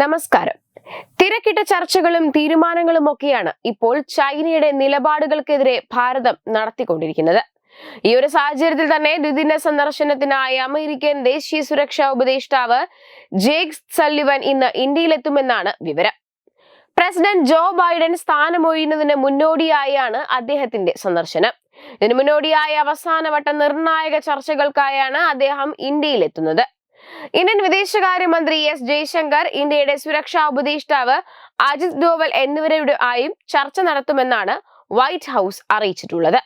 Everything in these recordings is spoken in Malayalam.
നമസ്കാരം. തിരക്കിട്ട ചർച്ചകളും തീരുമാനങ്ങളും ഒക്കെയാണ് ഇപ്പോൾ ചൈനയുടെ നിലപാടുകൾക്കെതിരെ ഭാരതം നടത്തിക്കൊണ്ടിരിക്കുന്നത്. ഈ ഒരു സാഹചര്യത്തിൽ തന്നെ ദ്വിദിന സന്ദർശനത്തിനായി അമേരിക്കൻ ദേശീയ സുരക്ഷാ ഉപദേഷ്ടാവ് ജേക്സ് സല്ലിവൻ ഇന്ന് ഇന്ത്യയിലെത്തുമെന്നാണ് വിവരം. പ്രസിഡന്റ് ജോ ബൈഡൻ സ്ഥാനമൊഴിയുന്നതിന് മുന്നോടിയായാണ് അദ്ദേഹത്തിന്റെ സന്ദർശനം. ഇതിനു മുന്നോടിയായ അവസാനവട്ട നിർണായക ചർച്ചകൾക്കായാണ് അദ്ദേഹം ഇന്ത്യയിലെത്തുന്നത്. ഇന്ത്യൻ വിദേശകാര്യമന്ത്രി എസ് ജയശങ്കർ ഇന്ത്യയുടെ സുരക്ഷാ ഉപദേഷ്ടാവ് അജിത് ഡോവൽ എന്നിവരുടെ ആയും ചർച്ച നടത്തുമെന്നാണ് വൈറ്റ് ഹൗസ് അറിയിച്ചിട്ടുള്ളത്.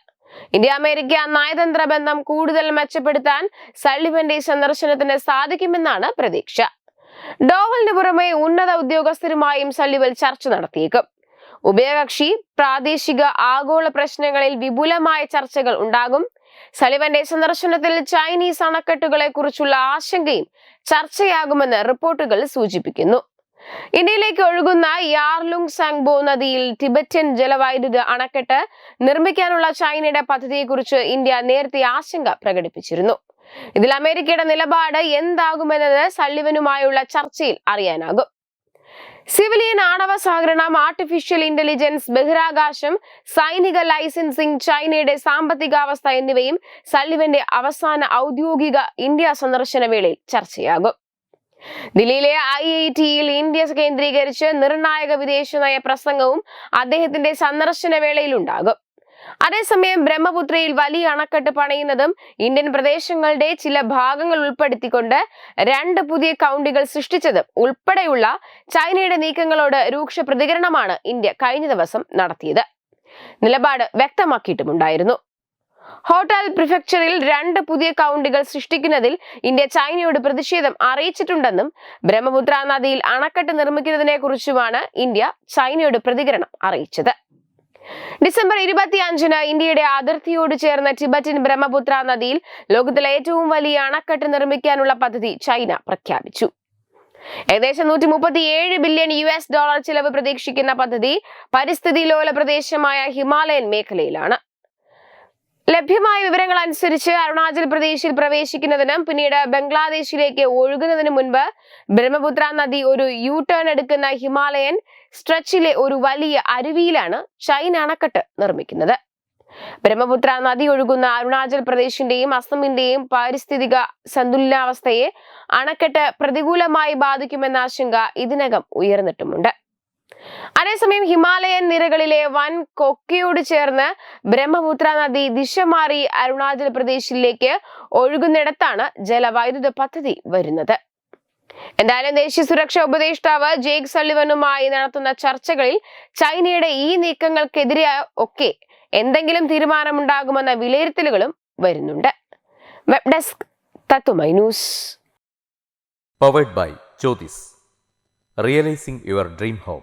ഇന്ത്യ അമേരിക്ക നയതന്ത്ര ബന്ധം കൂടുതൽ മെച്ചപ്പെടുത്താൻ സള്ളിവന്റെ സന്ദർശനത്തിന് സാധിക്കുമെന്നാണ് പ്രതീക്ഷ. ഡോവലിന് പുറമെ ഉന്നത ഉദ്യോഗസ്ഥരുമായും സള്ളിവൽ ചർച്ച നടത്തിയേക്കും. ഉഭയകക്ഷി പ്രാദേശിക ആഗോള പ്രശ്നങ്ങളിൽ വിപുലമായ ചർച്ചകൾ ഉണ്ടാകും. സലിവന്റെ സന്ദർശനത്തിൽ ചൈനീസ് അണക്കെട്ടുകളെ കുറിച്ചുള്ള ആശങ്കയും ചർച്ചയാകുമെന്ന് റിപ്പോർട്ടുകൾ സൂചിപ്പിക്കുന്നു. ഇന്ത്യയിലേക്ക് ഒഴുകുന്ന യാർലുങ് സാങ്ബോ നദിയിൽ ടിബറ്റൻ ജലവൈദ്യുത അണക്കെട്ട് നിർമ്മിക്കാനുള്ള ചൈനയുടെ പദ്ധതിയെക്കുറിച്ച് ഇന്ത്യ നേരത്തെ ആശങ്ക പ്രകടിപ്പിച്ചിരുന്നു. ഇതിൽ അമേരിക്കയുടെ നിലപാട് എന്താകുമെന്നത് സള്ളിവനുമായുള്ള ചർച്ചയിൽ അറിയാനാകും. സിവിലിയൻ ആണവ സഹകരണം ആർട്ടിഫിഷ്യൽ ഇന്റലിജൻസ് ബഹിരാകാശം സൈനിക ലൈസൻസിംഗ് ചൈനയുടെ സാമ്പത്തികാവസ്ഥ എന്നിവയും സല്ലിവന്റെ അവസാന ഔദ്യോഗിക ഇന്ത്യ സന്ദർശന വേളയിൽ ചർച്ചയാകും. ദില്ലിയിലെ ഐ ഐ ടിയിൽ ഇന്ത്യ കേന്ദ്രീകരിച്ച് നിർണായക വിദേശ നയ പ്രസംഗവും അദ്ദേഹത്തിന്റെ സന്ദർശന വേളയിൽ ഉണ്ടാകും അതേസമയം ബ്രഹ്മപുത്രയിൽ വലിയ അണക്കെട്ട് പണിയുന്നതും ഇന്ത്യൻ പ്രദേശങ്ങളുടെ ചില ഭാഗങ്ങൾ ഉൾപ്പെടുത്തിക്കൊണ്ട് രണ്ട് പുതിയ കൗണ്ടികൾ സൃഷ്ടിച്ചതും ഉൾപ്പെടെയുള്ള ചൈനയുടെ നീക്കങ്ങളോട് രൂക്ഷ പ്രതികരണമാണ് ഇന്ത്യ കഴിഞ്ഞ ദിവസം നടത്തിയത്. നിലപാട് വ്യക്തമാക്കിയിട്ടുമുണ്ടായിരുന്നു. ഹോട്ടൽ പ്രിഫെക്ചറിൽ രണ്ട് പുതിയ കൗണ്ടികൾ സൃഷ്ടിക്കുന്നതിൽ ഇന്ത്യ ചൈനയോട് പ്രതിഷേധം അറിയിച്ചിട്ടുണ്ടെന്നും ബ്രഹ്മപുത്ര നദിയിൽ അണക്കെട്ട് നിർമ്മിക്കുന്നതിനെ കുറിച്ചുമാണ് ഇന്ത്യ ചൈനയോട് പ്രതികരണം അറിയിച്ചത്. ഡിസംബർ ഇരുപത്തിയഞ്ചിന് ഇന്ത്യയുടെ അതിർത്തിയോട് ചേർന്ന ടിബറ്റിൻ ബ്രഹ്മപുത്ര നദിയിൽ ലോകത്തിലെ ഏറ്റവും വലിയ അണക്കെട്ട് നിർമ്മിക്കാനുള്ള പദ്ധതി ചൈന പ്രഖ്യാപിച്ചു. ഏകദേശം നൂറ്റി മുപ്പത്തി ഏഴ് ബില്യൺ യു എസ് ഡോളർ ചിലവ് പ്രതീക്ഷിക്കുന്ന പദ്ധതി പരിസ്ഥിതി ലോല പ്രദേശമായ ഹിമാലയൻ മേഖലയിലാണ്. ലഭ്യമായ വിവരങ്ങൾ അനുസരിച്ച് അരുണാചൽ പ്രദേശിൽ പ്രവേശിക്കുന്നതിനും പിന്നീട് ബംഗ്ലാദേശിലേക്ക് ഒഴുകുന്നതിനു മുൻപ് ബ്രഹ്മപുത്ര നദി ഒരു യു ടേൺ എടുക്കുന്ന ഹിമാലയൻ സ്ട്രെച്ചിലെ ഒരു വലിയ അരുവിയിലാണ് ചൈന അണക്കെട്ട് നിർമ്മിക്കുന്നത്. ബ്രഹ്മപുത്ര നദി ഒഴുകുന്ന അരുണാചൽ പ്രദേശിന്റെയും അസമിന്റെയും പാരിസ്ഥിതിക സന്തുലനാവസ്ഥയെ അണക്കെട്ട് പ്രതികൂലമായി ബാധിക്കുമെന്ന ആശങ്ക ഇതിനകം ഉയർന്നിട്ടുമുണ്ട്. അതേസമയം ഹിമാലയൻ നിരകളിലെ വൻ കൊക്കയോട് ചേർന്ന് ബ്രഹ്മപുത്ര നദി ദിശ മാറി അരുണാചൽ പ്രദേശിലേക്ക് ഒഴുകുന്നിടത്താണ് ജലവൈദ്യുത പദ്ധതി വരുന്നത്. എന്തായാലും ദേശീയ സുരക്ഷാ ഉപദേഷ്ടാവ് ജേക്ക് സള്ളിവനുമായി നടത്തുന്ന ചർച്ചകളിൽ ചൈനയുടെ ഈ നീക്കങ്ങൾക്കെതിരെ ഒക്കെ എന്തെങ്കിലും തീരുമാനമുണ്ടാകുമെന്ന വിലയിരുത്തലുകളും വരുന്നുണ്ട്. വെബ് ഡെസ്ക് തത്തുമൈ news. Powered by Jyothis realising your dream home